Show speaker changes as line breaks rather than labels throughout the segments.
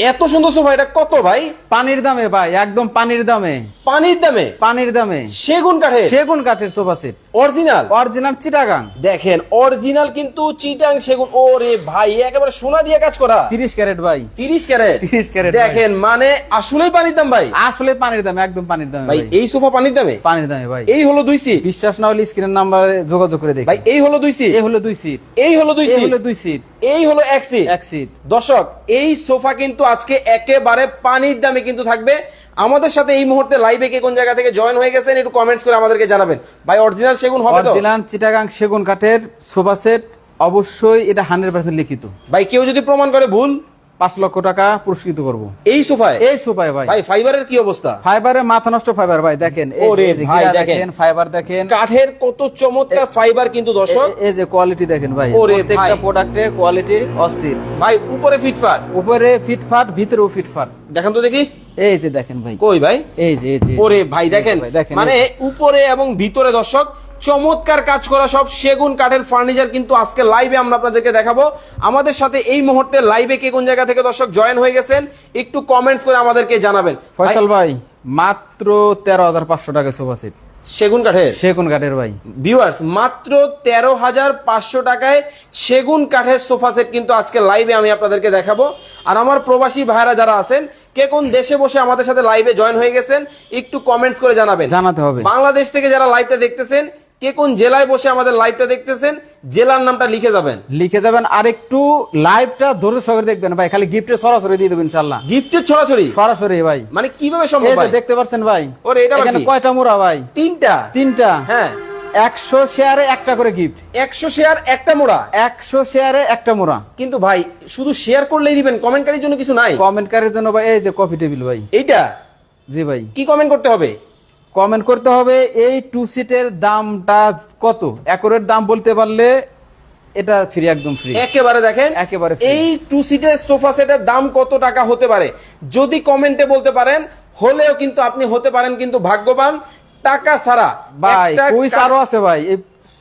এত সুন্দর সোফা এটা কত ভাই?
পানির দামে ভাই একদম পানির দামে।
পানির দামে?
পানির দামে।
সেগুন কাঠের?
সেগুন কাঠের sofa set
original
original Chittagong
দেখেন অরিজিনাল কিন্তু চিটাং সেগুন। ওরে ভাই একেবারে সোনা দিয়ে কাজ করা।
তিরিশ ক্যারেট ভাই।
তিরিশ ক্যারেট?
30 ক্যারেট
দেখেন মানে আসলেই পানির দাম ভাই।
আসলে পানির দামে একদম পানির দামে
ভাই এই সোফা পানির দামে?
পানির দামে ভাই।
এই হলো দুই সিট
বিশ্বাস না হলে স্ক্রিনের নাম্বারে যোগাযোগ করে দেখি
ভাই এই হলো দুই সিট
এ হলো দুই সিট
এই হলো দুই সিট
হলো দুই সিট
এই হলো
এক্সিট এক্সিট
দর্শক এই সোফা কিন্তু আজকে একেবারে পানির দামে কিন্তু থাকবে। আমাদের সাথে এই মুহূর্তে লাইভে কে কোন জায়গা থেকে জয়েন হয়ে গেছেন একটু কমেন্টস করে আমাদেরকে জানাবেন। ভাই অরিজিনাল সেগুন হবে তো?
অরিজিনাল চিটাগাং সেগুন কাঠের সোফা সেট অবশ্যই এটা হান্ড্রেড পার্সেন্ট লিখিত।
ভাই কেউ যদি প্রমাণ করে ভুল
পাঁচ লক্ষ টাকা পুরস্কৃত করব।
এই সোফায়?
এই সোফায় ভাই।
ভাই ফাইবারের কি অবস্থা?
ফাইবারের মাথা নষ্ট ফাইবার ভাই দেখেন।
দেখেন।
ফাইবার দেখেন।
কাঠের কত চমৎকার ফাইবার কিন্তু দর্শক।
এই যে কোয়ালিটি দেখেন ভাই প্রত্যেকটা
ভাই।
প্রোডাক্টের কোয়ালিটি অস্থির।
ভাই উপরে ফিটফাট
উপরে ফিটফাট ভিতরেও ফিটফাট
দেখেন তো দেখি।
এই যে দেখেন ভাই।
কই ভাই?
এই যে এই যে
ওরে ভাই দেখেন।
ভাই, দেখেন।
মানে উপরে এবং ভিতরে দর্শক চমৎকার কাজ করা সব সেগুন কাঠের ফার্নিচার কিন্তু আজকে লাইভে আমরা আপনাদেরকে দেখাবো। আমাদের সাথে এই মুহূর্তে লাইভে কে কোন জায়গা থেকে দর্শক জয়েন হয়ে গেছেন একটু কমেন্টস করে আমাদেরকে জানাবেন।
ফয়সাল ভাই মাত্র তেরো হাজার পাঁচশো টাকা সোফা সেট
সেগুন কাঠের?
সেগুন কাঠের ভাই।
ভিউয়ার্স মাত্র তেরো হাজার পাঁচশো টাকায় সেগুন কাঠের সোফা সেট কিন্তু আজকে লাইভে আমি আপনাদেরকে দেখাবো। আর আমার প্রবাসী ভাইরা যারা আছেন কে কোন দেশে বসে আমাদের সাথে লাইভে জয়েন হয়ে গেছেন একটু কমেন্টস করে জানাবেন।
জানাতে হবে।
বাংলাদেশ থেকে যারা লাইভটা দেখতেছেন কে কোন জেলায় বসে আমাদের লাইভটা দেখতেছেন জেলার নামটা লিখে যাবেন।
লিখে যাবেন আর একটু লাইভটা ধৈর্য সহকারে দেখবেন। ভাই খালি গিফটে সরাসরি দিয়ে দেবেন ইনশাল্লাহ
গিফটের ছড়াছড়ি
সরাসরি ভাই।
মানে কীভাবে সম্ভব ভাই?
দেখতে পাচ্ছেন ভাই
ওরে, এটা
এখানে কয়টা মোড়া ভাই?
তিনটা?
তিনটা।
হ্যাঁ।
একশো শেয়ারে একটা করে গিফট
একশো শেয়ার একটা মোড়া?
একশো শেয়ারে একটা মোড়া।
কিন্তু ভাই শুধু শেয়ার করলেই দিবেন কমেন্টকারীর জন্য কিছু নাই?
কমেন্টকারীর জন্য ভাই এই যে কফি টেবিল ভাই।
এইটা?
জি ভাই।
কি কমেন্ট করতে হবে?
কমেন্ট করতে হবে এই টু সিটের দামটা কত? একরের দাম বলতে পারলে এটা ফ্রি একদম ফ্রি
একেবারে দেখেন
একেবারে
এই টু সিটের সোফা সেটের দাম কত টাকা হতে পারে? যদি কমেন্টে বলতে পারেন হলেও কিন্তু আপনি হতে পারেন কিন্তু ভাগ্যবান। টাকা ছাড়া
ভাই কুইজ আরও আছে ভাই এই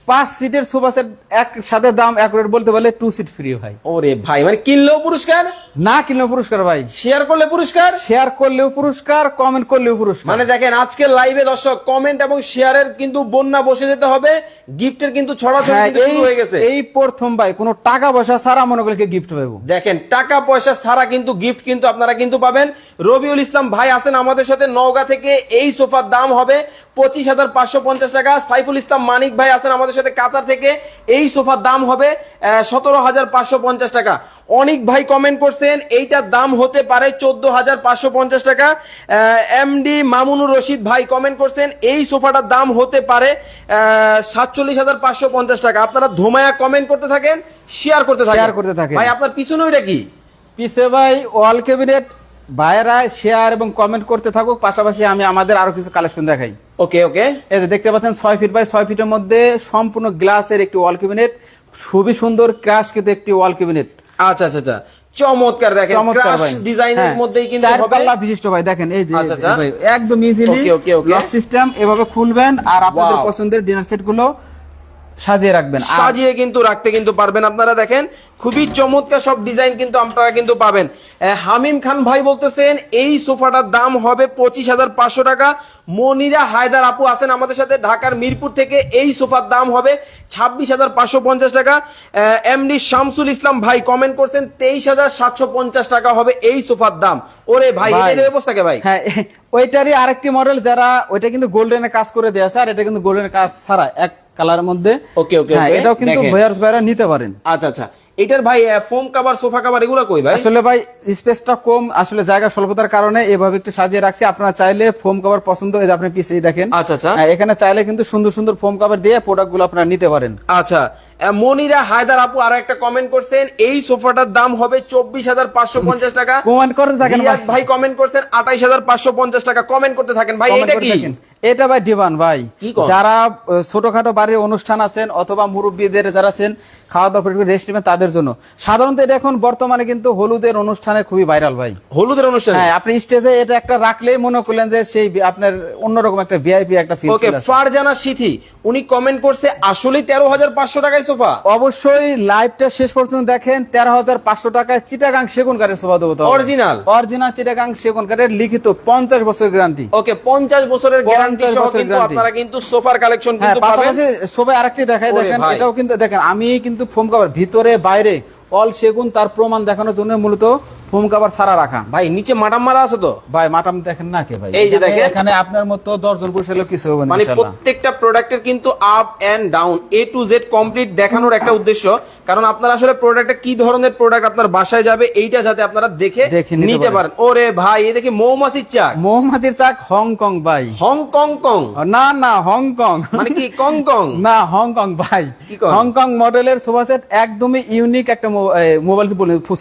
পাঁচ সিটের সোফা সেট এক সাথে দাম একরেট বলতে পারলে টু সিট ফ্রি ভাই।
ওরে ভাই মানে কিনলেও পুরস্কার?
না কিনলেও পুরস্কার ভাই।
শেয়ার করলে পুরস্কার?
শেয়ার করলেও পুরস্কার কমেন্ট করলেও পুরস্কার।
মানে দেখেন আজকে লাইভে দর্শক কমেন্ট এবং শেয়ারের কিন্তু বন্যা বসে যেতে হবে গিফটের কিন্তু ছড়াছড়ি
হ্যাঁ,
হয়ে গেছে।
এই প্রথম ভাই কোনো টাকা পয়সা ছাড়া মনে করলে গিফট পাবো।
দেখেন টাকা পয়সা ছাড়া কিন্তু গিফট কিন্তু আপনারা কিন্তু পাবেন। রবিউল ইসলাম ভাই আছেন আমাদের সাথে নওগাঁ থেকে এই সোফার দাম হবে পঁচিশ হাজার পাঁচশো পঞ্চাশ টাকা। সাইফুল ইসলাম মানিক ভাই আছেন আমাদের সাথে কাতার থেকে। এই সোফার দাম হবে সতেরো হাজার পাঁচশো পঞ্চাশ টাকা। অনেক ভাই কমেন্ট করছেন এইটার দাম হতে পারে চোদ্দ হাজার পাঁচশো পঞ্চাশ টাকা। এমডি মামুনুর রশিদ ভাই কমেন্ট করছেন এই সোফাটার দাম হতে পারে সাতচল্লিশ হাজার পাঁচশো পঞ্চাশ টাকা। আপনারা ধোমায়া কমেন্ট করতে থাকেন শেয়ার করতে থাকেন।
করতে থাকেন।
ভাই আপনার পিছনে ওইটা কি?
পিছে ভাই ওয়াল ক্যাবিনেট ভাইয়েরা শেয়ার এবং কমেন্ট করতে থাকুক পাশাপাশি আমি আমাদের আরও কিছু কালেকশন দেখাই।
ওকে ওকে
এই যে দেখতে পাচ্ছেন ছয় ফিট বাই ছয় ফিটের মধ্যে সম্পূর্ণ গ্লাসের একটি ওয়াল ক্যাবিনেট খুবই সুন্দর ক্রাশ কিন্তু একটি ওয়াল ক্যাবিনেট
আচ্ছা আচ্ছা আচ্ছা। চমৎকার দেখেন
চমৎকার
ডিজাইনের
হ্যাঁ,
মধ্যেই কিন্তু
চার পাল্লা বিশিষ্ট ভাই দেখেন এই যে
আচ্ছা, আচ্ছা।
একদম ইজিলি. লক সিস্টেম এভাবে খুলবেন আর আপনাদের পছন্দের ডিনার সেটগুলো সাজিয়ে রাখবেন।
সাজিয়ে কিন্তু রাখতে কিন্তু পারবেন। আপনারা দেখেন খুবই চমৎকার সব ডিজাইন কিন্তু আপনারা কিন্তু পাবেন। হামিম খান ভাই বলতেছেন এই সোফাটার দাম হবে পঁচিশ হাজার পাঁচশো টাকা। মনিরা হায়দার আপু আছেন আমাদের সাথে ঢাকার মিরপুর থেকে এই সোফার দাম হবে ছাব্বিশ হাজার পাঁচশো পঞ্চাশ টাকা। এমডি শামসুল ইসলাম ভাই কমেন্ট করছেন তেইশ হাজার সাতশো পঞ্চাশ টাকা হবে এই সোফার দাম। ওরে ভাই অবস্থা কে ভাই?
হ্যাঁ ওইটারই আরেকটি মডেল যারা ওইটা কিন্তু গোল্ডেনের কাজ করে দেয়া আছে আর এটা কিন্তু গোল্ডেনের কাজ ছাড়া এক কালারের মধ্যে।
ওকে ওকে
হ্যাঁ, এটাও কিন্তু। ভয়ার্স ভাইরা নিতে পারেন।
আচ্ছা আচ্ছা। এটার ভাই ফোম কাভার সোফা কাভার এগুলো কই ভাই?
আসলে ভাই স্পেসটা কম আসলে জায়গা স্বল্পতার কারণে এভাবে একটু সাজিয়ে রাখছি। আপনারা চাইলে ফোম কভার পছন্দ হয়ে আপনি পিছিয়ে দেখেন।
আচ্ছা, আচ্ছা।
হ্যাঁ, এখানে চাইলে কিন্তু সুন্দর সুন্দর ফোম কভার দিয়ে প্রোডাক্টগুলো আপনারা নিতে পারেন।
আচ্ছা মনিরা হায়দার আপু আরও একটা কমেন্ট করছেন এই সোফাটার দাম হবে চব্বিশ হাজার পাঁচশো পঞ্চাশ টাকা।
কমেন্ট করতে থাকেন ভাই।
কমেন্ট করছেন আঠাইশ হাজার পাঁচশো পঞ্চাশ টাকা কমেন্ট করতে থাকেন ভাই এটা কি?
এটা ভাই ডিমান্ড ভাই। যারা ছোটখাটো বাড়ির অনুষ্ঠান আছেন অথবা মুরব্বীদের যারা আছেন খাওয়া দাওয়া রেস্ট নেবেন তাদের তাদের জন্য। সাধারণত এটা এখন বর্তমানে কিন্তু হলুদের অনুষ্ঠানে খুবই ভাইরাল ভাই।
হলুদের অনুষ্ঠানে?
হ্যাঁ আপনি স্টেজে এটা একটা রাখলেই মনে করলেন যে সেই আপনার অন্যরকম একটা ভিআইপি একটা ফিল
ওকে ফারজানা সিথি উনি কমেন্ট করছে আসলেই তেরো হাজার পাঁচশো টাকায় সোফা।
অবশ্যই লাইভটা শেষ পর্যন্ত দেখেন তেরো হাজার পাঁচশো টাকায় চিটাগাং সেগুন কাঠের সোফা দেবো
Original?
অরিজিনাল চিটাগাং সেগুন কাঠের লিখিত পঞ্চাশ বছর গ্যারান্টি
ওকে পঞ্চাশ বছরের গ্যারান্টি সহ কিন্তু আপনারা কিন্তু সোফার কালেকশন
হ্যাঁ
কিন্তু পাবেন।
পাশাপাশি সবাই আরেকটি দেখাই দেখেন এটাও কিন্তু দেখেন আমি কিন্তু ফোম কাভার ভিতরে বাইরে অল সেগুন তার প্রমাণ দেখানোর জন্য মূলত ফোম কাভার ছাড়া রাখা।
ভাই নিচে মাডাম মারা আছে তো?
ভাই মাটাম দেখেন না কে ভাই?
এই যে দেখেন।
এখানে আপনার মতো দশজন পুরুষ হলেও কিছু হবে
মানে প্রত্যেকটা প্রোডাক্টের কিন্তু up and down A to Z complete দেখানোর একটা উদ্দেশ্য। কারণ আপনারা আসলে প্রোডাক্টটা কি ধরনের প্রোডাক্ট আপনার বাসায় যাবে এইটা যাতে আপনারা দেখে
নিতে পারেন।
ওরে ভাই এই দেখি মৌমাছির চাক।
মৌমাছির চাক হংকং ভাই।
Hong Kong Kong.
না না হংকং।
মানে কি কং কং?
না হংকং ভাই। হংকং মডেলের সোফা সেট একদমই ইউনিক একটা মোবাইল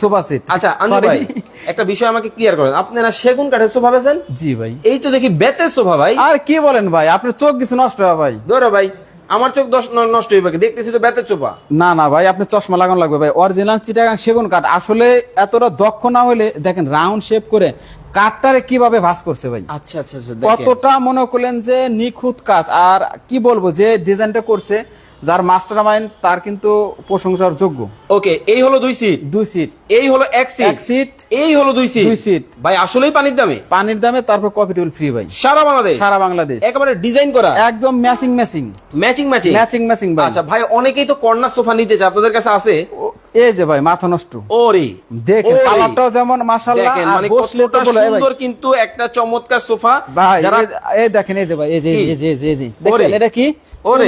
সোফা সেট
আচ্ছা। ভাই একটা বিষয় আমাকে ক্লিয়ার করেন। আপনারা সেগুন কাঠের সোফা বেছেন
জি ভাই।
এই তো দেখি বেতের সোফা ভাই।
আর কি বলেন ভাই? আপনার চোখ কিছু নষ্ট হবে ভাই।
ধরো ভাই আমার চোখ দশ নষ্ট হইবে দেখতেছি তো বেতের সোফা।
না না ভাই আপনি চশমা লাগানো লাগবে ভাই। অরিজিনাল চিটাগাং সেগুন কাঠ। আসলে এতটা দক্ষ না হলে দেখেন রাউন্ড শেপ করে কাঠটারে কীভাবে ভাস করছে ভাই?
আচ্ছা আচ্ছা আচ্ছা
কতটা মনে করলেন যে নিখুঁত কাজ। আর কি বলব যে ডিজাইনটা করছে যার মাস্টার মাইন্ড তার কিন্তু প্রশংসার যোগ্য।
ওকে এই হলো দুই সিট।
দুই সিট।
এই হলো এক সিট।
এক সিট।
এই হলো দুই সিট।
দুই সিট।
ভাই আসলেই পানির দামে?
পানির দামে তারপর কফি টেবিল ফ্রি ভাই।
সারা বাংলাদেশ?
সারা বাংলাদেশ।
একেবারে ডিজাইন করা?
একদম matching matching.
Matching matching?
Matching matching ভাই।
আচ্ছা ভাই অনেকেই তো কর্নার সোফা নিতে চায়। আপনাদের কাছে আছে?
এই যে ভাই মাথা নষ্ট।
ওরে।
দেখেন কালারটাও যেমন মাশাআল্লাহ আর
মানে
বসলে তো বলে,
সুন্দর কিন্তু একটা চমৎকার সোফা।
ভাই
যারা
এই- দেখেন এই যে ভাই এই যে এই যে এই যে। দেখছেন এটা কি?
ওরে।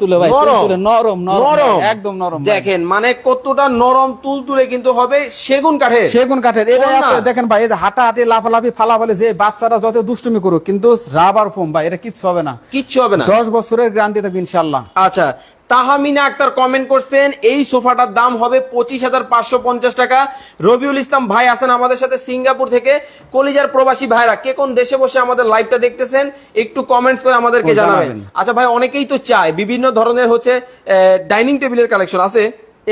তুলে ভাই তুল
নরম
নরম নরম
নরম।
একদম নরম
দেখেন মানে কতটা নরম তুলতুলে কিন্তু হবে সেগুন কাঠের।
সেগুন কাঠের। এটা আপনি দেখেন ভাই এই যে হাঁটা হাঁটি লাফালাফি ফালাফালে যে বাচ্চারা যত দুষ্টুমি করুক কিন্তু রাবার ফোম ভাই এটা কিচ্ছু হবে না।
কিচ্ছু হবে না।
দশ বছরের গ্যারান্টি থাকবে ইনশাল্লাহ
আচ্ছা তাহামিনা আক্তার কমেন্ট করছেন এই সোফাটার দাম হবে পঁচিশ হাজার পাঁচশো পঞ্চাশ টাকা। রবিউল ইসলাম ভাই আছেন আমাদের সাথে সিঙ্গাপুর থেকে। কলিজার প্রবাসী ভাইরা কে কোন দেশে বসে আমাদের লাইভটা দেখতেছেন একটু কমেন্টস করে আমাদেরকে জানাবেন। আচ্ছা ভাই অনেকেই তো চায় বিভিন্ন ধরনের হচ্ছে ডাইনিং টেবিলের কালেকশন আছে।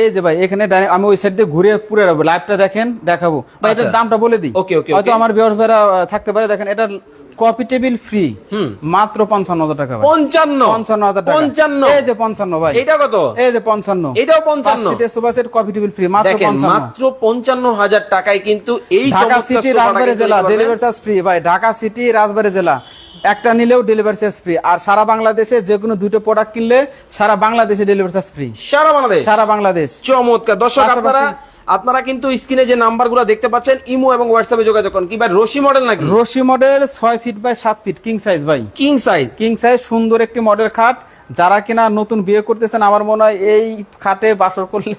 এই যে ভাই এখানে আমি ওই সাইড দিয়ে ঘুরে পুরো যাব লাইভটা দেখেন দেখাবো। ভাই এটার
আচ্ছা।
দামটা বলে দিই।
Okay, okay,
হয়তো আমার ভিউয়ার্স ভাইরা থাকতে পারে। দেখেন এটা কপি টেবিল ফ্রি। মাত্র পঞ্চান্ন হাজার টাকা
পঞ্চান্ন?
পঞ্চান্ন হাজার টাকা।
পঞ্চান্ন?
এই যে পঞ্চান্ন ভাই।
এটা কত?
এই যে পঞ্চান্ন।
এটাও পঞ্চান্ন?
Sofa set coffee table free মাত্র
মাত্র পঞ্চান্ন হাজার টাকায় কিন্তু এই
ঢাকা সিটি রাজবাড়ী জেলা ডেলিভারি চার্জ ফ্রি ভাই ঢাকা সিটি রাজবাড়ী জেলা একটা নিলেও ডেলিভারি চার্জ ফ্রি আর সারা বাংলাদেশে যে কোনো দুটো প্রোডাক্ট কিনলে সারা বাংলাদেশে ডেলিভারি চার্জ ফ্রি
সারা বাংলাদেশ?
সারা বাংলাদেশ।
চমৎকার। দর্শক আপনারা আপনারা কিন্তু স্ক্রিনে যে নাম্বারগুলো দেখতে পাচ্ছেন ইমো এবং হোয়াটসঅ্যাপে যোগাযোগ করুন। কি ভাই রশি মডেল নাকি?
রশি মডেল ছয় ফিট বাই সাত ফিট কিং সাইজ ভাই।
কিং সাইজ
কিং সাইজ সুন্দর একটি মডেল খাট। যারা কিনা নতুন বিয়ে করতেছেন আমার মনে হয় এই খাটে বাসর করলে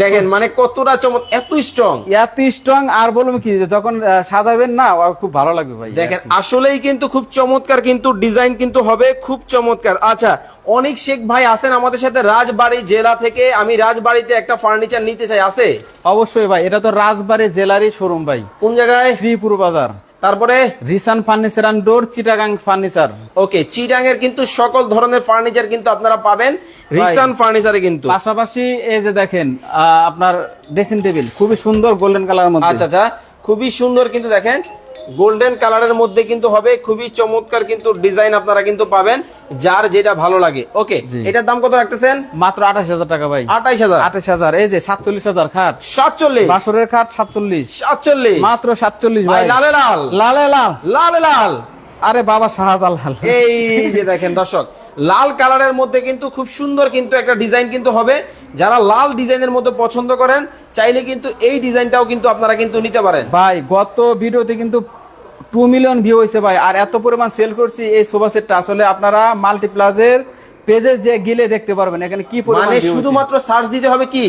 দেখেন মানে কতটা চমৎ এত স্ট্রং
এত স্ট্রং আর বলব কি যখন সাজাবেন না খুব ভালো লাগবে ভাই।
দেখেন আসলেই কিন্তু খুব চমৎকার কিন্তু ডিজাইন কিন্তু হবে খুব চমৎকার। আচ্ছা অনেক শেখ ভাই আছেন আমাদের সাথে রাজবাড়ি জেলা থেকে। আমি রাজবাড়িতে একটা ফার্নিচার নিতে চাই আছে?
অবশ্যই ভাই এটা তো রাজবাড়ি জেলারই শোরুম ভাই।
কোন জায়গায়?
শ্রীপুর বাজার।
তারপরে
Risan furniture and door Chittagong furniture.
Okay Chittagong এর কিন্তু সকল ধরনের ফার্নিচার কিন্তু আপনারা পাবেন। রিসান ফার্নিচারে কিন্তু।
পাশাপাশি এই যে দেখেন আহ, আপনার ড্রেসিং টেবিল খুবই সুন্দর গোল্ডেন কালার মধ্যে।
আচ্ছা আচ্ছা খুবই সুন্দর কিন্তু দেখেন। গোল্ডেন কালারের মধ্যে কিন্তু হবে খুবই চমৎকার কিন্তু ডিজাইন আপনারা কিন্তু পাবেন যার যেটা ভালো লাগে। ওকে এটার দাম কত রাখতেছেন?
মাত্র আঠাশ হাজার টাকা ভাই।
আঠাশ হাজার।
আঠাশ হাজার এই যে সাতচল্লিশ হাজার খাট।
সাতচল্লিশ।
বাসরের খাট সাতচল্লিশ।
সাতচল্লিশ।
মাত্র সাতচল্লিশ
ভাই। লালে লাল।
লালে লাল।
লালে লাল।
আরে বাবা শাহজালাল।
এই যে দেখেন দর্শক লাল কালারের মধ্যে কিন্তু খুব সুন্দর কিন্তু একটা ডিজাইন কিন্তু হবে। যারা লাল ডিজাইনের মধ্যে পছন্দ করেন, চাইলে কিন্তু এই ডিজাইনটাও কিন্তু আপনারা কিন্তু নিতে পারেন।
ভাই, গত ভিডিওতে কিন্তু টু মিলিয়ন ভিউ হয়েছে ভাই। আর এত পরিমাণ সেল করছি এই সোফা সেটটা। আসলে আপনারা মাল্টিপ্লাজের পেজে যে গেলে দেখতে পারবেন এখানে কি
মানে শুধুমাত্র সার্চ দিতে হবে কি?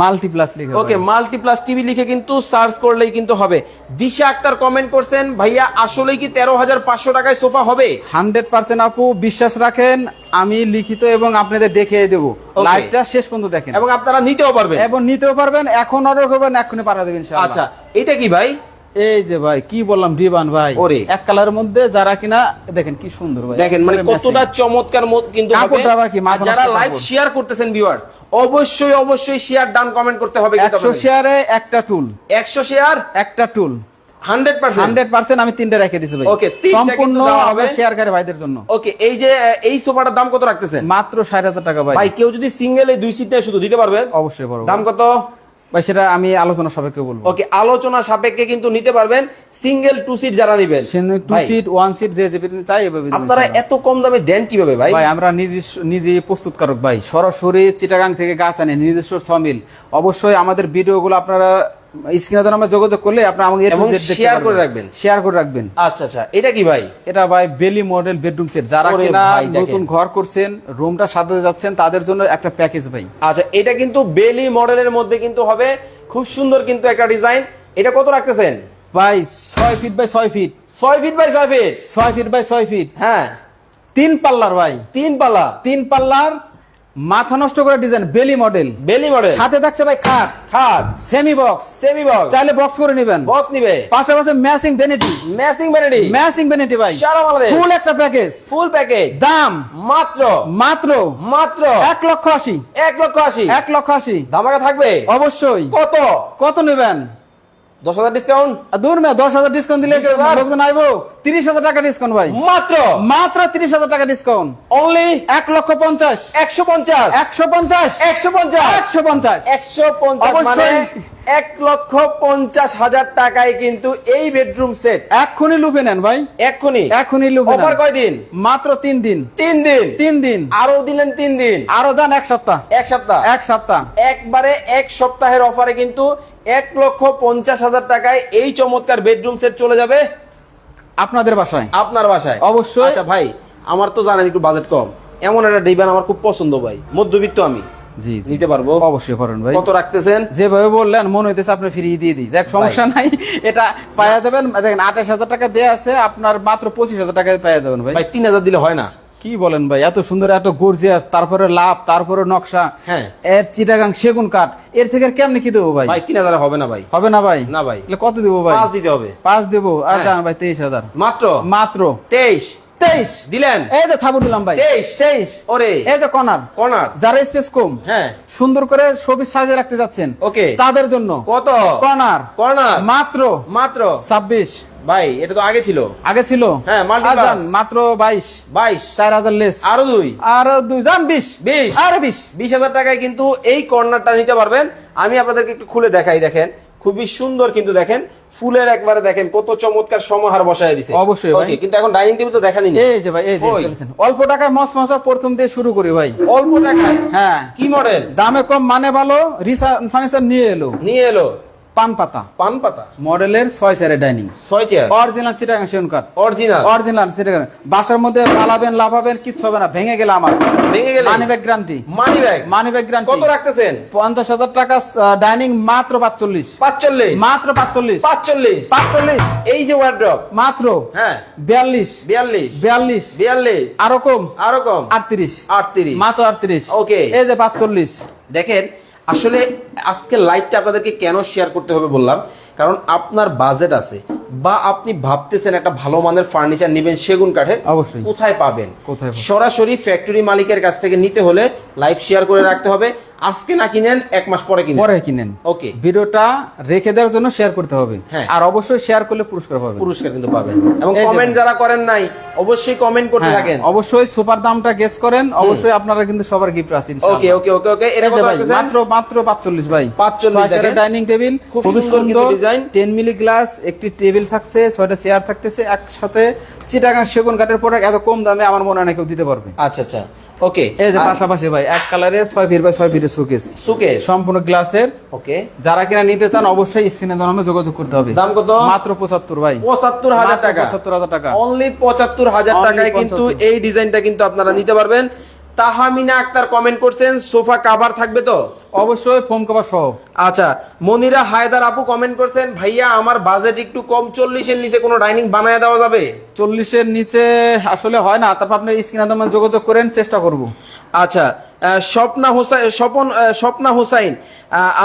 মাল্টিপ্লাস লিখে
ওকে মাল্টিপ্লাস টিভি লিখে কিন্তু সার্চ করলেই কিন্তু হবে। দিশা আক্তার কমেন্ট করছেন ভাইয়া আসলেই কি তেরো হাজার পাঁচশো টাকায় সোফা হবে?
হান্ড্রেড পার্সেন্ট আপু বিশ্বাস রাখেন আমি লিখিত এবং আপনাদের দেখিয়ে দেবো. লাইভটা শেষ পর্যন্ত দেখেন।
এবং আপনারা নিতেও পারবেন।
এবং নিতেও পারবেন এখন অর্ডার করবেন এক্ষুনি পাঠা দেবেন
আচ্ছা এটা কি ভাই?
এই যে ভাই কি বললাম ভাই?
ওরে।
এক কালারের মধ্যে যারা কিনা দেখেন কি সুন্দর ভাই।
দেখেন মানে কতটা চমৎকার কিন্তু
কাপড়টা
যারা লাইভ শেয়ার করতেছেন ভিউয়ার্স অবশ্যই অবশ্যই শেয়ার ডান কমেন্ট করতে হবে
একশো শেয়ারে একটা টুল
একশো শেয়ার
একটা টুল আমি তিনটে রেখে দিছি ভাই।
তিনটা
সম্পূর্ণ
হবে।
শেয়ারকারী ভাইদের জন্য।
ওকে এই যে এই সোফাটার দাম কত রাখতেছেন?
মাত্র ষাট হাজার টাকা ভাই।
ভাই কেউ যদি সিঙ্গেল এই দুই সিট শুধু দিতে পারবেন
অবশ্যই
দাম কত?
ভাই সেটা আমি আলোচনা সাপেক্ষে বলব।
ওকে আলোচনা সাপেক্ষে কিন্তু নিতে পারবেন সিঙ্গেল টু সিট যারা নেবেন।
টু সিট ওয়ান সিট যে যেভাবে চাই এভাবে
আপনারা এত কম দামে দেন কীভাবে ভাই?
ভাই আমরা নিজস্ব নিজে প্রস্তুতকারক ভাই। সরাসরি চিটাগাং থেকে গাছ আনে নিজস্ব সমিল। অবশ্যই আমাদের ভিডিওগুলো আপনারা স্ক্রিনে দ্বারা আমরা যোগাযোগ করলে আপনারা আমাকে
এবং share করে রাখবেন।
শেয়ার করে রাখবেন।
আচ্ছা আচ্ছা। এটা কি ভাই?
এটা ভাই বেলি মডেল বেডরুম সেট যারা কিনা নতুন ঘর করছেন রুমটা সাজাতে যাচ্ছেন তাদের জন্য একটা প্যাকেজ ভাই।
আচ্ছা এটা কিন্তু বেলি মডেলের মধ্যে কিন্তু হবে। খুব সুন্দর কিন্তু একটা ডিজাইন এটা কত রাখতেছেন?
ভাই ছয় ফিট বাই ছয় ফিট
ছয় ফিট বাই ছয় ফিট
ছয় ফিট বাই ছয় ফিট
হ্যাঁ।
তিন পাল্লার ভাই।
তিন পাল্লা?
তিন পাল্লার মাথা নষ্ট করে ডিজাইন বেলি মডেল
বেলি মডেল
সাথে থাকছে ভাই খাট।
খাট।
সেমি বক্স
সেমি বক্স
চাইলে বক্স করে নেবেন।
বক্স নিবে।
পাশাপাশি matching vanity
matching vanity
matching vanity ভাই।
সারা বাংলাদেশ।
ফুল একটা প্যাকেজ
ফুল প্যাকেজ
দাম।
মাত্র।
মাত্র।
মাত্র।
এক লক্ষ আশি।
এক লক্ষ আশি।
এক লক্ষ আশি।
ধামাকা থাকবে।
অবশ্যই।
কত?
কত নেবেন?
দশ হাজার ডিসকাউন্ট
দূর মে দশ হাজার ডিসকাউন্ট দিলে
20,000?
লোকজন আইবো। তিরিশ হাজার টাকা ডিসকাউন্ট ভাই।
মাত্র?
মাত্র তিরিশ হাজার টাকা ডিসকাউন্ট
অনলি
এক লক্ষ পঞ্চাশ।
একশো পঞ্চাশ।
একশো পঞ্চাশ।
একশো পঞ্চাশ।
একশো পঞ্চাশ।
একশো পঞ্চাশ। মানে এক লক্ষ পঞ্চাশ হাজার টাকায় কিন্তু এই বেডরুম সেট
এক্ষুনি লুপে নেন ভাই।
এক্ষুনি?
এখনই লুপে
অফার কয়দিন
মাত্র তিন দিন।
তিন দিন?
তিন দিন।
আরও দিলেন তিন দিন।
আরও যান এক সপ্তাহ।
এক সপ্তাহ?
এক সপ্তাহ।
একবারে এক সপ্তাহের অফারে কিন্তু এক লক্ষ পঞ্চাশ হাজার টাকায় এই চমৎকার বেডরুম সেট চলে যাবে
আপনাদের বাসায়।
আপনার বাসায়।
অবশ্যই।
আচ্ছা ভাই আমার তো জানেন একটু বাজেট কম। এমন একটা ডিবান আমার খুব পছন্দ ভাই। মধ্যবিত্ত আমি।
জি
নিতে পারব।
অবশ্যই করেন ভাই।
কত রাখতেছেন?
যেভাবে বললেন মনে হইতেছে আপনি ফিরিয়ে দিয়ে দিই। যাক সমস্যা নাই। এটা পাওয়া যাবেন। দেখেন আঠাশ হাজার টাকা দেওয়া আছে আপনার মাত্র পঁচিশ হাজার টাকায় পাওয়া যাবেন ভাই।
ভাই তিন হাজার দিলে হয় না।
কি বলেন ভাই এত সুন্দর এত গর্জিয়াস তারপরে লাভ তারপরে নকশা।
হ্যাঁ।
এর চিটাগাং সেগুন কাঠ এর থেকে কেমনে কি দেবো ভাই?
ভাই তিন হাজার হবে না ভাই।
হবে না ভাই?
না ভাই।
কত দেবো ভাই?
পাঁচ দিতে হবে।
পাঁচ দেবো? আচ্ছা
হ্যাঁ।
ভাই তেইশ হাজার।
মাত্র?
মাত্র?
তেইশ।
তেইশ।
দিলেন?
এই যে থাবু দিলাম ভাই।
তেইশ
তেইশ।
ওরে।
এই যে কর্নার
কর্নার
যারা স্পেস কম
হ্যাঁ।
সুন্দর করে ছবি সাজিয়ে রাখতে যাচ্ছেন
ওকে।
তাদের জন্য
কত?
কর্নার
কর্নার
মাত্র
মাত্র।
ছাব্বিশ।
ভাই এটা তো আগে ছিল।
আগে ছিল।
হ্যাঁ, class।
মাত্র বাইশ।
বাইশ।
চার হাজার লেস
আরও দুই।
আর দুই। যান বিশ।
বিশ।
আর বিশ।
বিশ হাজার টাকায় কিন্তু এই কর্নারটা নিতে পারবেন। আমি আপনাদেরকে একটু খুলে দেখাই দেখেন। খুবই সুন্দর কিন্তু দেখেন ফুলের একবারে দেখেন কত চমৎকার সমাহার বসায় দিছে।
অবশ্যই ভাই।
কিন্তু এখন ডাইনিং টেবিল তো দেখানি
এই যে ভাই এই যে চলছেন। অল্প টাকায় মস মসা প্রথম দিয়ে শুরু করি ভাই।
অল্প টাকায়?
হ্যাঁ।
কি মডেল
দামে কম মানে ভালো রিসার্চ ফার্নিচার নিয়ে এলো।
নিয়ে এলো।
পান পাতা।
পান পাতা।
মডেলের ছয় চেয়ারের ডাইনিং।
ছয় চেয়ার।
অরিজিনাল চিটাগাং সেগুন কাঠ।
Original
original Chittagong. বাসার মধ্যে পালাবেন লাভাবেন কিচ্ছু হবে না। ভেঙে গেলে আমার।
ভেঙে গেলে।
Money back guarantee
money back
money back guarantee
কত রাখতেছেন?
পঞ্চাশ হাজার টাকা ডাইনিং মাত্র পাঁচচল্লিশ।
পাঁচচল্লিশ।
মাত্র পাঁচচল্লিশ।
পাঁচচল্লিশ।
পাঁচচল্লিশ।
এই যে ওয়ার্ড্রপ
মাত্র
হ্যাঁ।
বিয়াল্লিশ।
বিয়াল্লিশ।
বিয়াল্লিশ।
বিয়াল্লিশ।
আরও কম।
আরও কম।
আটত্রিশ।
আটত্রিশ।
মাত্র আটত্রিশ।
Okay.
এই যে পাঁচচল্লিশ।
দেখেন আসলে আজকে লাইভটা আপনাদেরকে কেন শেয়ার করতে হবে বললাম? কারণ আপনার বাজেট আছে। বা আপনি ভাবতেছেন একটা ভালো মানের ফার্নিচার নেবেন সেগুন কাঠে
অবশ্যই।
কোথায় পাবেন?
কোথায়
সরাসরি ফ্যাক্টরি মালিকের কাছ থেকে নিতে হলে লাইভ শেয়ার করে রাখতে হবে। আজকে না কিনেন এক মাস পরে কিনেন।
পরে কিনেন।
ওকে
ভিডিওটা রেখে দেওয়ার জন্য শেয়ার করতে হবে।
হ্যাঁ।
আর অবশ্যই শেয়ার করলে পুরস্কার পাবেন।
পুরস্কার কিন্তু পাবেন। এবং কমেন্ট যারা করেন নাই অবশ্যই কমেন্ট করতে
হ্যাঁ,
থাকেন।
অবশ্যই সুপার দামটা গেস করেন। অবশ্যই আপনারা কিন্তু সবার গিফট আছে
ওকে ওকে ওকে ওকে এটা কত
ভাই, মাত্র মাত্র 45 ভাই।
45 দেখেন।
ডাইনিং টেবিল
খুব সুন্দর
সুন্দর। 10 মিলি গ্লাস একটি টেবিল থাকছে ছয়টা চেয়ার থাকতেছে একসাথে চিটাগাং সেগুন কাঠের প্রোডাক্ট এত কম দামে আমার মনে হয় না কেউ দিতে পারবে।
আচ্ছা আচ্ছা। ওকে
এই যে পাশাপাশি ভাই এক কালারের ছয় ফিট বাই ছয় ফিটের শোকেস
সুকেশ
সম্পূর্ণ গ্লাসের
ওকে
যারা কিনা নিতে চান অবশ্যই স্ক্রিনে নামে যোগাযোগ করতে হবে।
দাম কত?
মাত্র পঁচাত্তর ভাই।
পঁচাত্তর হাজার টাকা।
75,000 টাকা।
অনলি পঁচাত্তর হাজার টাকায় কিন্তু
75
এই ডিজাইনটা কিন্তু আপনারা নিতে পারবেন। তাহামিনা আক্তার কমেন্ট করছেন সোফা কাভার থাকবে তো?
অবশ্যই ফোম কভার সহ।
আচ্ছা মনিরা হায়দার আপু কমেন্ট করছেন ভাইয়া আমার বাজেট একটু কম চল্লিশের নিচে কোনো ডাইনিং বানায় দেওয়া যাবে?
চল্লিশের নিচে আসলে হয় না তারপর আপনি স্ক্রিনে দেওয়ার যোগাযোগ করেন চেষ্টা করব।
আচ্ছা স্বপ্না হোসাইন স্বপন স্বপ্না হোসাইন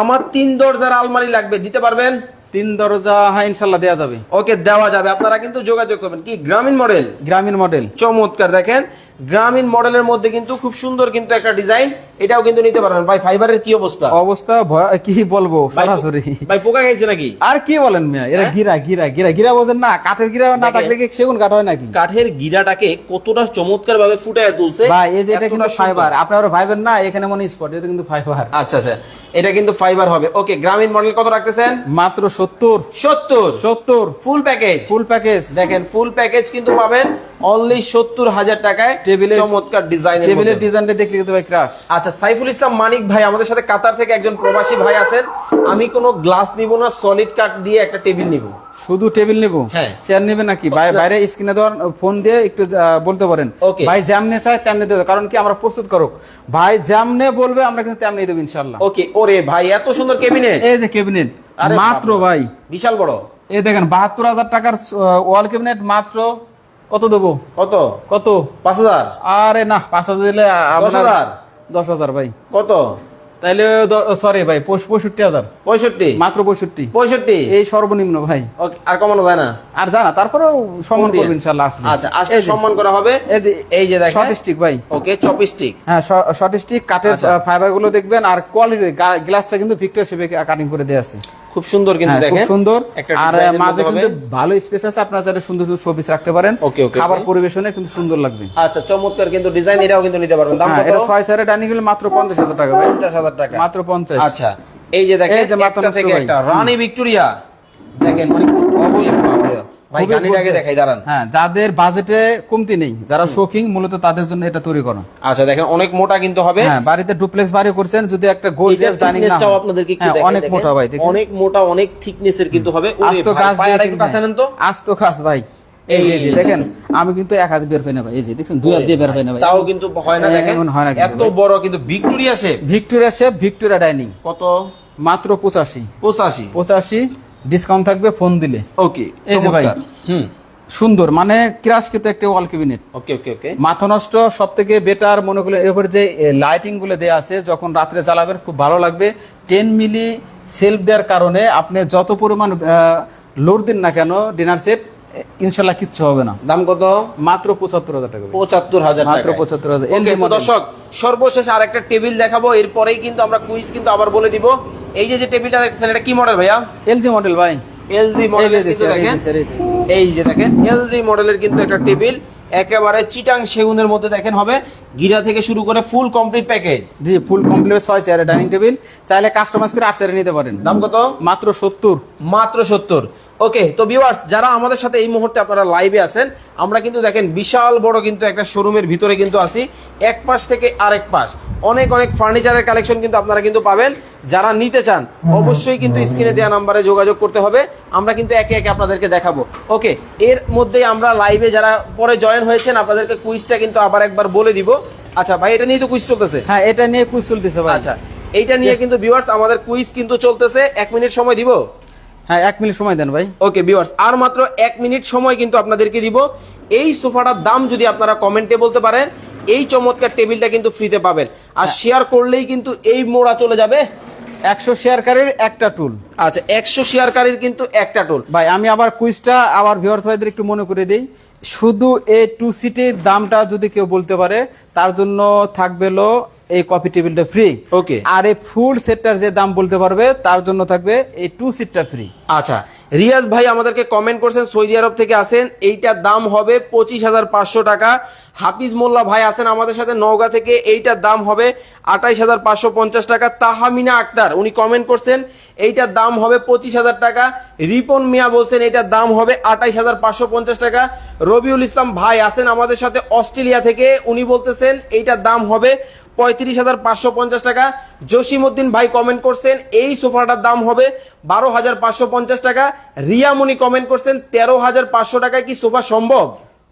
আমার তিন দরজার আলমারি লাগবে দিতে পারবেন?
তিন দরজা হ্যাঁ ইনশাল্লাহ দেওয়া যাবে।
ওকে দেওয়া যাবে আপনারা কিন্তু যোগাযোগ করবেন। কি গ্রামীণ মডেল
গ্রামীণ মডেল
চমৎকার দেখেন গ্রামীণ মডেলের মধ্যে কিন্তু খুব সুন্দর কিন্তু একটা ডিজাইন এটাও কিন্তু নিতে পারবেন। ভাই ফাইবারের কি অবস্থা?
অবস্থা কি বলব? সরাসরি।
ভাই পোকা খাইছে নাকি?
আর কি বলেন মিয়া? এরা গিরা গিরা গিরা। গিরা বোঝেন না কাঠের গিরা না থাকলে কি সেগুন কাঠ হয় নাকি?
কাঠের গিরাটাকে কতটা চমৎকার ভাবে ফুটায় তুলছে
ভাই এই যে এটা কিন্তু ফাইবার। আপনারা ভাইবেন না এখানে মনে স্পট এটা কিন্তু ফাইবার।
আচ্ছা আচ্ছা। এটা কিন্তু ফাইবার হবে। ওকে গ্রামীণ মডেল কত রাখতেছেন?
মাত্র সত্তর।
সত্তর?
সত্তর।
ফুল প্যাকেজ
ফুল প্যাকেজ
দেখেন ফুল প্যাকেজ কিন্তু পাবেন অনলি সত্তর হাজার টাকায়।
টেবিলের-
চমৎকার ডিজাইন
টেবিলের ডিজাইনটা দেখলে কিন্তু ভাই ক্রাশ
আচ্ছা সাইফুল ইসলাম মানিক ভাই আমাদের সাথে কাতার থেকে একজন প্রবাসী ভাই আছেন। আমি কোনো গ্লাস নিব না সলিড কাঠ দিয়ে একটা টেবিল নিব।
শুধু টেবিল নেব?
হ্যাঁ।
চেয়ার নেবে নাকি? বাইরে স্ক্রিনে দেওয়ার ফোন দিয়ে একটু বলতে পারেন। ভাই চাই তেমনি দেবো কারণ কি আমরা প্রস্তুত করো ভাই যেমনে বলবে আমরা কিন্তু তেমনি দেবো ইনশাল্লাহ
ওকে ওরে ভাই এত সুন্দর কেবিনেট
এই যে ক্যাবিনেট মাত্র ভাই।
বিশাল বড়।
এই দেখেন বাহাত্তর হাজার টাকার ওয়াল ক্যাবিনেট মাত্র কত দেবো?
কত?
কত?
পাঁচ হাজার?
আরে না পাঁচ হাজার দিলে
দশ হাজার?
দশ হাজার ভাই।
কত?
তাইলে সরি ভাই পঁয়ষট্টি হাজার।
পঁয়ষট্টি?
মাত্র পঁয়ষট্টি।
পঁয়ষট্টি?
এই সর্বনিম্ন ভাই।
আর কমানো যায় না?
আর জানা তারপরেও সম্মান
দিয়ে?
করবে
আচ্ছা
যে-
সম্মান করা হবে।
এই যে
দেখেন।
শর্ট স্টিক ভাই।
ওকে
হ্যাঁ শর্ট স্টিক কাঠের
আচ্ছা।
ফাইবারগুলো দেখবেন আর কোয়ালিটি গ্লাসটা কিন্তু ভিক্টর শেপে কাটিং করে দেওয়া আছে।
খুব সুন্দর কিন্তু
হ্যাঁ,
দেখেন।
সুন্দর। আর মাঝে কিন্তু ভালো স্পেস আছে আপনারা যারা সুন্দর সুন্দর শোপিস রাখতে পারেন।
ওকে ওকে
খাবার পরিবেশনে কিন্তু সুন্দর লাগবে।
আচ্ছা চমৎকার কিন্তু ডিজাইন এটাও কিন্তু নিতে পারবেন। দাম
হ্যাঁ
কত?
এটা ছয় সারের ডাইনিং হলে মাত্র পঞ্চাশ হাজার টাকা ভাই।
পঞ্চাশ হাজার টাকা।
মাত্র পঞ্চাশ।
আচ্ছা এই যে দেখেন একটা থেকে একটা। রানী ভিক্টোরিয়া। দেখেন মানে অবশ্যই। ভাই গানিটাকে দেখাই দাঁড়ান।
হ্যাঁ যাদের বাজেটে কমতি নেই যারা মূলত তাদের জন্য এটা তৈরি করা।
আচ্ছা দেখেন অনেক মোটা কিন্তু হবে।
হ্যাঁ বাড়িতে ডুপ্লেক্স বাড়ি করছেন যদি একটা গোর্জিয়াস ডাইনিং না
আপনাদেরকে একটু
হ্যাঁ,
দেখাই
অনেক মোটা ভাই
অনেক মোটা অনেক থিকনেস এর কিন্তু হবে।
আস্ত
একটু কাছে নেন তো?
আস্ত গাছ ভাই। এই যে, দেখেন আমি কিন্তু এক হাত বের পাই না ভাই এই যে দেখছেন দুই হাত দিয়ে বের পাই না ভাই।
তাও কিন্তু হয় না দেখেন।
হয় না
এত বড় কিন্তু Victoria shape
Victoria shape Victoria dining
কত?
মাত্র পঁচাশি।
পঁচাশি।
পঁচাশি। ডিসকাউন্ট থাকবে ফোন দিলে।
ওকে
এই যে ভাই।
হুম।
সুন্দর মানে ক্রাশ কিন্তু একটা ওয়াল ক্যাবিনেট
ওকে ওকে ওকে
মাথা নষ্ট সব থেকে বেটার মনে করলে এবার যে লাইটিংগুলো দেওয়া আছে যখন রাত্রে জ্বালাবেন খুব ভালো লাগবে। টেন মিলি সেলফ দেওয়ার কারণে আপনি যত পরিমাণ লোড দিন না কেন ডিনার সেট ইনশাল্লাহ কিচ্ছু হবে না।
দাম কত?
মাত্র পঁচাত্তর হাজার টাকা
পঁচাত্তর হাজার
মাত্র
পঁচাত্তর
75,000
Okay,
LG
তো
model।
দর্শক সর্বশেষ আর একটা টেবিল দেখাবো এরপরেই কিন্তু আমরা কুইজ কিন্তু আবার বলে দিব। এই যে যে টেবিলটা দেখছেন এটা কি মডেল ভাইয়া?
এলজি মডেল ভাই।
এলজি মডেলের
এই যে,
কিন্তু দেখেন।
এল জি এই যে
দেখেন এলজি মডেলের কিন্তু একটা টেবিল। একেবারে চিটাং সেগুনের মধ্যে দেখেন হবে। গিরা থেকে শুরু করে ফুল কমপ্লিট প্যাকেজ
জি ফুল কমপ্লিট ছয় চেয়ারের ডাইনিং টেবিল চাইলে কাস্টমাইজ করে আট চেয়ারে নিতে পারেন।
দাম কত?
মাত্র সত্তর।
মাত্র সত্তর। ওকে তো ভিউয়ার্স যারা আমাদের সাথে এই মুহূর্তে আপনারা লাইভে আছেন আমরা কিন্তু দেখেন বিশাল বড় কিন্তু একটা শোরুমের ভিতরে কিন্তু আছি। এক পাশ থেকে আরেক পাশ। অনেক অনেক ফার্নিচারের কালেকশন কিন্তু আপনারা কিন্তু পাবেন। যারা নিতে চান অবশ্যই কিন্তু স্ক্রিনে দেওয়া নাম্বারে যোগাযোগ করতে হবে। আমরা কিন্তু একে একে আপনাদেরকে দেখাবো। ওকে এর মধ্যেই আমরা লাইভে যারা পরে জয়েন হয়েছেন আপনাদেরকে কুইজটা কিন্তু আবার একবার বলে দিব। আচ্ছা ভাই এটা নিয়ে তো কুইজ চলতেছে।
হ্যাঁ এটা নিয়ে কুইজ চলতেছে ভাই।
আচ্ছা এইটা নিয়ে কিন্তু ভিউয়ার্স আমাদের কুইজ কিন্তু চলতেছে। এক মিনিট সময় দিব?
হ্যাঁ এক মিনিট সময় দেন ভাই।
ওকে ভিউয়ার্স আর মাত্র এক মিনিট সময় কিন্তু আপনাদেরকে দিব। এই সোফাটার দাম যদি আপনারা কমেন্টে বলতে পারেন এই চমৎকার টেবিলটা কিন্তু ফ্রিতে পাবেন। আর শেয়ার করলেই কিন্তু এই মোড়া চলে যাবে।
একশো শেয়ারকারীর একটা টুল
আচ্ছা একশো শেয়ারকারীর কিন্তু একটা টুল
ভাই আমি আবার কুইজটা আবার ভিউয়ার্স ভাইদের একটু মনে করে দিই। শুধু এ টু সিটের দামটা যদি কেউ বলতে পারে তার জন্য থাকবে লো এই কফি টেবিলটা ফ্রি
ওকে
আর এই ফুল সেটটার যে দাম বলতে পারবে তার জন্য থাকবে এই টু সিটটা ফ্রি
আচ্ছা রিয়াজ ভাই আমাদেরকে কমেন্ট করছেন সৌদি আরব থেকে আসেন। এইটার দাম হবে পঁচিশ হাজার পাঁচশো টাকা। হাফিজ মোল্লা ভাই আছেন আমাদের সাথে নওগাঁ থেকে। এইটার দাম হবে আঠাইশ হাজার পাঁচশো পঞ্চাশ টাকা। তাহামিনা আক্তার উনি কমেন্ট করছেন এইটার দাম হবে পঁচিশ হাজার টাকা। রিপন মিয়া বলছেন এইটার দাম হবে আঠাইশ হাজার পাঁচশো পঞ্চাশ টাকা। রবিউল ইসলাম ভাই আছেন আমাদের সাথে অস্ট্রেলিয়া থেকে। উনি বলতেছেন এইটার দাম হবে পঁয়ত্রিশ হাজার পাঁচশো পঞ্চাশ টাকা। জসিমউদ্দিন ভাই কমেন্ট করছেন, এই সোফাটার দাম হবে বারো হাজার পাঁচশো পঞ্চাশ টাকা। রিয়ামণি কমেন্ট করছেন, তেরো হাজার পাঁচশো টাকায় কি সোফা সম্ভব?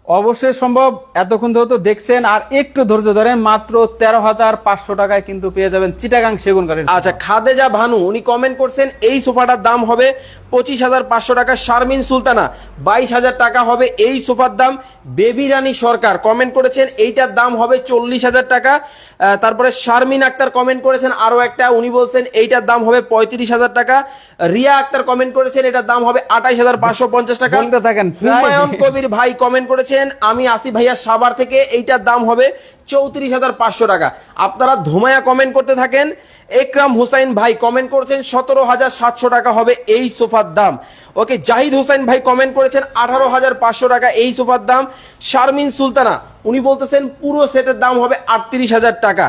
অবশ্যই সম্ভব। এতক্ষণ যেহেতু দেখছেন আর একটু ধৈর্য ধরেন মাত্র তেরো হাজার পাঁচশো টাকায় কিন্তু পেয়ে যাবেন চিটাগাং সেগুন কাঠের
আচ্ছা খাদেজা ভানু উনি কমেন্ট করছেন এই সোফাটার দাম হবে পঁচিশ হাজার পাঁচশো টাকা শারমিন সুলতানা বাইশ হাজার টাকা হবে এই সোফার দাম বেবি রানী সরকার কমেন্ট করেছেন এইটার দাম হবে চল্লিশ হাজার টাকা। তারপরে শারমিন আক্তার কমেন্ট করেছেন আরও একটা উনি বলছেন এইটার দাম হবে পঁয়ত্রিশ হাজার টাকা। রিয়া আক্তার কমেন্ট করেছেন এটার দাম হবে আঠাইশ হাজার পাঁচশো পঞ্চাশ টাকা।
থাকেন,
হুমায়ুন কবির ভাই কমেন্ট করেছেন করছেন আমি আসি ভাইয়া সাবার থেকে, এইটার দাম হবে চৌত্রিশ হাজার পাঁচশো টাকা। আপনারা ধুমায়া কমেন্ট করতে থাকেন। একরাম হুসাইন ভাই কমেন্ট করছেন, সতেরো হাজার সাতশো টাকা হবে এই সোফার দাম। ওকে, জাহিদ হুসাইন ভাই কমেন্ট করেছেন, আঠারো হাজার পাঁচশো টাকা এই সোফার দাম। শারমিন সুলতানা, উনি বলতেছেন, পুরো সেটের দাম হবে আটত্রিশ হাজার টাকা।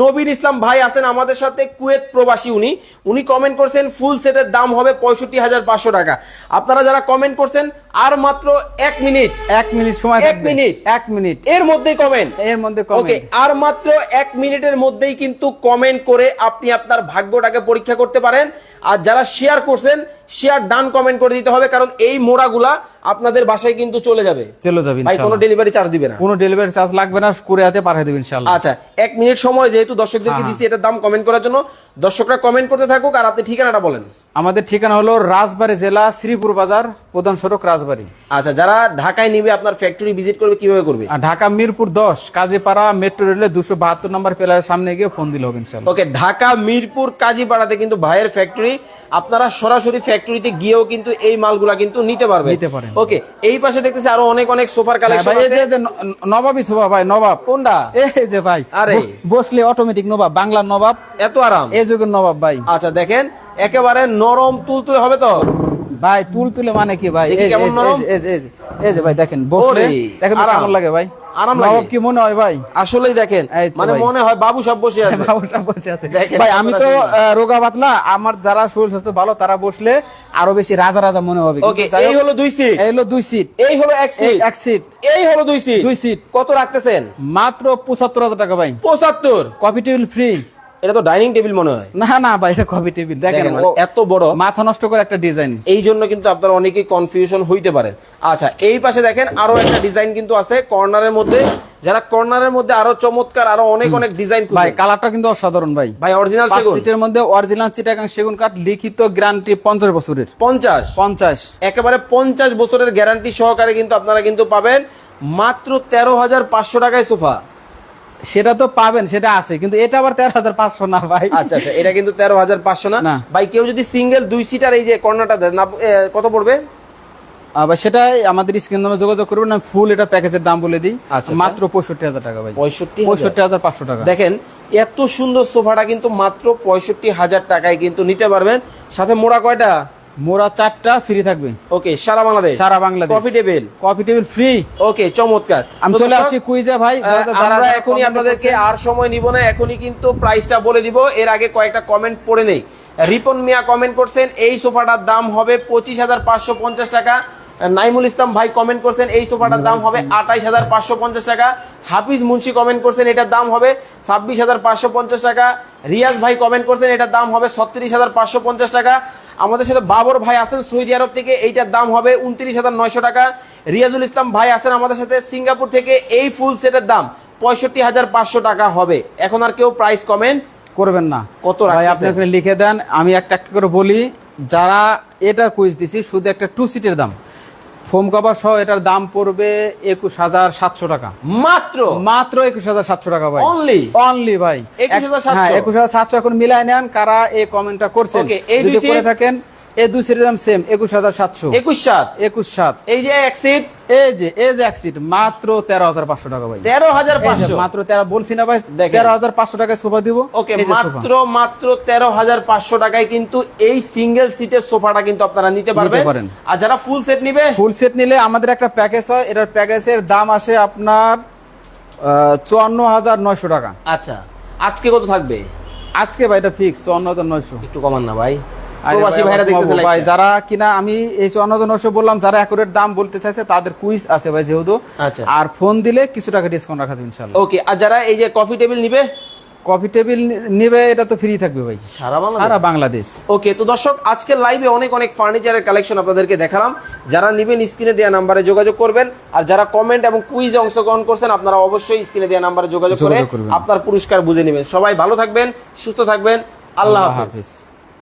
নবীন ইসলাম ভাই আছেন আমাদের সাথে, কুয়েত প্রবাসী উনি। উনি কমেন্ট করছেন, ফুল সেটের দাম হবে পঁয়ষট্টি হাজার পাঁচশো টাকা। আপনারা যারা কমেন্ট করছেন, আর মাত্র এক মিনিট
এক মিনিট সময়
এক মিনিট।
এক মিনিট।
এর মধ্যেই কমেন্ট
এর মধ্যে
ওকে আর মাত্র এক মিনিটের মধ্যেই কিন্তু কমেন্ট করে আপনি আপনার ভাগ্যটাকে পরীক্ষা করতে পারেন। আর যারা শেয়ার করছেন শেয়ার ডান কমেন্ট করে দিতে হবে কারণ এই মোড়াগুলা আপনাদের বাসায় কিন্তু চলে যাবে।
চলে যাবে
ভাই কোনো ডেলিভারি চার্জ দিবে না।
কোনো ডেলিভারি চার্জ লাগবে না করে হাতে পাঠিয়ে দেবেন ইনশাআল্লাহ
আচ্ছা এক মিনিট সময় যেহেতু দর্শকদেরকে
হ্যাঁ,
দিচ্ছি এটার দাম কমেন্ট করার জন্য দর্শকরা কমেন্ট করতে থাকুক আর আপনি ঠিকানাটা বলেন।
আমাদের ঠিকানা হলো রাজবাড়ী জেলা শ্রীপুর বাজার প্রধান সড়ক রাজবাড়ী।
আচ্ছা যারা ঢাকায় নিবে আপনার ফ্যাক্টরি ভিজিট করবে কীভাবে করবে?
আর ঢাকা মিরপুর দশ কাজীপাড়া মেট্রো রেলের দুশো বাহাত্তর নম্বর পেলারের সামনে গিয়ে ফোন দিল হবে ইনশাল্লাহ
ওকে ঢাকা মিরপুর কাজীপাড়াতে কিন্তু ভাইয়ের ফ্যাক্টরি আপনারা সরাসরি ফ্যাক্টরিতে গিয়েও কিন্তু এই মালগুলা কিন্তু নিতে পারবে
নিতে পারেন।
ওকে এই পাশে দেখতেছি আরও অনেক অনেক সোফার
হ্যাঁ,
কালেকশন
ভাই এই যে- নবাবই শোভা ভাই নবাব।
কোনটা?
এই যে ভাই
আরে।
বসলে অটোমেটিক নবাব বাংলার নবাব।
এত আরাম।
এই যুগের নবাব ভাই।
আচ্ছা দেখেন একেবারে নরম তুলতুলে হবে তো?
ভাই তুল তুলে মানে কি ভাই? এই যে-
কেমন নরম?
এই যে- ভাই দেখেন
ওরে,
দেখেন
আরাম।
কেমন লাগে ভাই?
আরাম লাগে।
কি মনে হয় ভাই?
আসলেই দেখেন মানে মনে হয় বাবু সব বসে আছে।
বাবু সাহেব বসে আছে।
দেখেন,
ভাই আমি তো রোগা পাতলা আমার যারা শরীর স্বাস্থ্য ভালো তারা বসলে আরও বেশি রাজা রাজা মনে হবে।
ওকে এই হলো দুই সিট
এই হলো দুই সিট
এই হলো এক সিট
এক সিট
এই হলো দুই সিট
দুই সিট
কত রাখতেছেন?
মাত্র পঁচাত্তর হাজার টাকা ভাই।
পঁচাত্তর।
Coffee table free.
এটা তো ডাইনিং টেবিল মনে হয়।
না না ভাই এটা কফি টেবিল দেখেন
এত বড়।
মাথা নষ্ট করে একটা ডিজাইন
এই জন্য কিন্তু আপনারা অনেকেই কনফিউশন হইতে পারেন আচ্ছা এই পাশে দেখেন আরও একটা ডিজাইন কিন্তু আছে কর্নারের মধ্যে। যারা কর্নারের মধ্যে আরও চমৎকার আরও অনেক অনেক ডিজাইন
ভাই কালারটা কিন্তু অসাধারণ ভাই।
ভাই অরিজিনাল সেগুন।
সিটের মধ্যে অরিজিনাল চিটাগাং সেগুন কাঠ লিখিত গ্যারান্টি পঞ্চাশ বছরের।
পঞ্চাশ।
পঞ্চাশ।
একেবারে পঞ্চাশ বছরের গ্যারান্টি সহকারে কিন্তু আপনারা কিন্তু পাবেন মাত্র তেরো হাজার পাঁচশো টাকায় সোফা।
সেটা তো পাবেন সেটা আছে কিন্তু এটা আবার তেরো হাজার পাঁচশো না ভাই।
আচ্ছা আচ্ছা এটা কিন্তু তেরো হাজার পাঁচশো না।
না।
ভাই কেউ যদি সিঙ্গেল দুই সিটার এই যে না কত পড়বে?
আবার সেটাই আমাদের স্ক্রিন নামে যোগাযোগ করবেন আমি ফুল এটা প্যাকেজের দাম বলে দিই।
আচ্ছা,
মাত্র পঁয়ষট্টি হাজার টাকা ভাই।
পঁয়ষট্টি
পঁয়ষট্টি হাজার পাঁচশো টাকা।
দেখেন এত সুন্দর সোফাটা কিন্তু মাত্র পঁয়ষট্টি হাজার টাকায় কিন্তু নিতে পারবেন। সাথে মোড়া কয়টা?
মোড়া চারটা ফ্রি থাকবে।
ওকে সারা বাংলাদেশ?
সারা Bangladesh.
Coffee table
coffee table free
okay চমৎকার।
আমি চলে আসি কুইজে ভাই।
আমরা এখনই আপনাদেরকে আর সময় নিব না এখনই কিন্তু প্রাইসটা বলে দিব। এর আগে কয়েকটা কমেন্ট পড়ে নেই। রিপন মিয়া কমেন্ট করছেন এই সোফাটার দাম হবে পঁচিশ হাজার পাঁচশো পঞ্চাশ টাকা। নাইমুল ইসলাম ভাই কমেন্ট করছেন এই সোফাটার দাম হবে আঠাইশ হাজার পাঁচশো পঞ্চাশ টাকা। হাফিজ মুন্সি কমেন্ট করছেন এটার দাম হবে ছাব্বিশ হাজার পাঁচশো পঞ্চাশ টাকা। রিয়াজ ভাই কমেন্ট করছেন এটার দাম হবে ছত্রিশ হাজার পাঁচশো পঞ্চাশ টাকা। আমাদের সাথে বাবর ভাই আছেন সৌদি আরব থেকে। এইটার দাম হবে উনত্রিশ হাজার নয়শো টাকা। রিয়াজুল ইসলাম ভাই আছেন আমাদের সাথে সিঙ্গাপুর থেকে। এই ফুল সেটের দাম পঁয়ষট্টি হাজার পাঁচশো টাকা হবে। এখন আর কেউ প্রাইস কমেন্ট
করবেন না।
কত
ভাই আপনি ওখানে লিখে দেন আমি একটা একটা করে বলি। যারা এটা কুইজ দিছি শুধু একটা টু সিটের দাম। ফোম কভার সহ এটার দাম পড়বে একুশ হাজার সাতশো টাকা।
মাত্র?
মাত্র একুশ হাজার সাতশো টাকা ভাই।
অনলি
অনলি ভাই।
21,700
হ্যাঁ একুশ হাজার সাতশো এখন মিলাই নেন কারা এই কমেন্টটা করছেন।
এই
যদি করে থাকেন এই দুই সিটের দাম সেম একুশ হাজার সাতশো।
একুশ সাত?
একুশ সাত।
এই যে এক সিট
এই যে এই যে এক সিট মাত্র তেরো হাজার পাঁচশো টাকা ভাই।
তেরো হাজার পাঁচশো?
মাত্র তেরো বলছি না ভাই তেরো হাজার পাঁচশো টাকায় সোফা দিব।
ওকে। মাত্র মাত্র তেরো হাজার পাঁচশো টাকায় কিন্তু এই সিঙ্গেল সিটের সোফাটা কিন্তু আপনারা নিতে পারবেন। আর যারা ফুল সেট নিবে?
ফুল সেট নিলে আমাদের একটা প্যাকেজ হয় এটার প্যাকেজের দাম আসে আপনার চুয়ান্ন হাজার নয়শো টাকা।
আচ্ছা আজকে কত থাকবে?
আজকে ভাই এটা ফিক্স চুয়ান্ন হাজার নয়শো।
একটু কমান না ভাই। প্রবাসী ভাইরা দেখতেছে
ভাই যারা কিনা আমি এই চুয়ান্ন বললাম যারা অ্যাকুরেট দাম বলতে চাইছে তাদের কুইজ আছে ভাই যেহেতু।
আচ্ছা।
আর ফোন দিলে কিছু টাকা ডিসকাউন্ট রাখা যাবে ইনশাল্লাহ।
ওকে আর যারা এই যে কফি টেবিল নিবে?
কফি টেবিল নিবে এটা তো ফ্রি থাকবে ভাই।
সারা বাংলা
সারা বাংলাদেশ।
ওকে তো দর্শক লাইভে অনেক অনেক ফার্নিচারের কালেকশন আপনাদেরকে দেখালাম। যারা নিবেন স্ক্রিনে দেওয়া নাম্বারে যোগাযোগ করবেন। আর যারা কমেন্ট এবং কুইজে অংশগ্রহণ করছেন আপনারা অবশ্যই স্ক্রিনে দেওয়া নাম্বারে যোগাযোগ করে। আপনার পুরস্কার বুঝে নেবেন। সবাই ভালো থাকবেন সুস্থ থাকবেন। আল্লাহ
হাফেজ।